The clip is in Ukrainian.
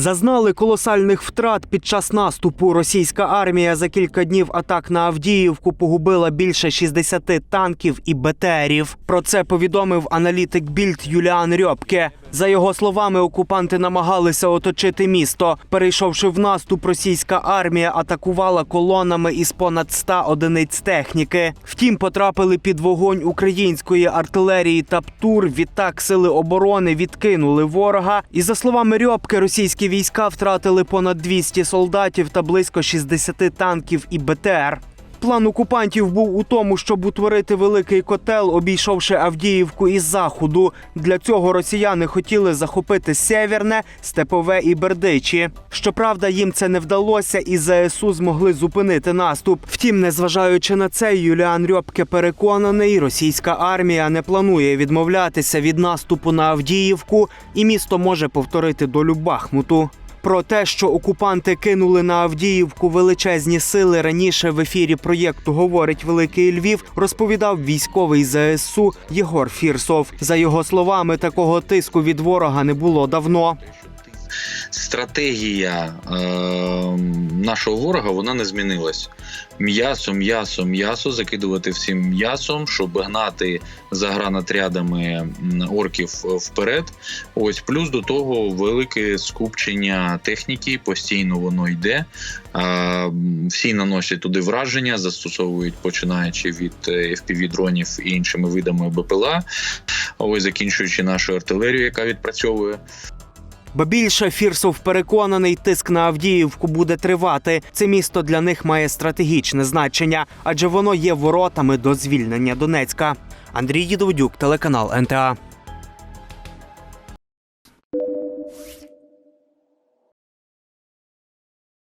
Зазнали колосальних втрат під час наступу. Російська армія за кілька днів атак на Авдіївку погубила більше 60 танків і БТРів. Про це повідомив аналітик Більд Юліан Рьопке. За його словами, окупанти намагалися оточити місто. Перейшовши в наступ, російська армія атакувала колонами із понад 100 одиниць техніки. Втім, потрапили під вогонь української артилерії та ПТУР. Відтак сили оборони відкинули ворога. І за словами Рьопки, російські війська втратили понад 200 солдатів та близько 60 танків і БТР. План окупантів був у тому, щоб утворити великий котел, обійшовши Авдіївку із заходу. Для цього росіяни хотіли захопити Сєвєрне, Степове і Бердичі. Щоправда, їм це не вдалося, і ЗСУ змогли зупинити наступ. Втім, незважаючи на це, Юліан Рьопке переконаний, російська армія не планує відмовлятися від наступу на Авдіївку, і місто може повторити долю Бахмуту. Про те, що окупанти кинули на Авдіївку величезні сили раніше в ефірі проєкту Говорить Великий Львів, розповідав військовий ЗСУ Єгор Фірсов. За його словами, такого тиску від ворога не було давно. Стратегія е, нашого ворога вона не змінилась. М'ясо, м'ясо, м'ясо, закидувати всім м'ясом, щоб гнати за гранатрядами орків вперед. Ось плюс до того велике скупчення техніки, постійно воно йде. Е, всі наносять туди враження, застосовують починаючи від е, FPV-дронів і іншими видами БПЛА. Ось закінчуючи нашу артилерію, яка відпрацьовує. Ба більше Фірсов переконаний, тиск на Авдіївку буде тривати. Це місто для них має стратегічне значення, адже воно є воротами до звільнення Донецька. Андрій Єдовдюк, телеканал НТА.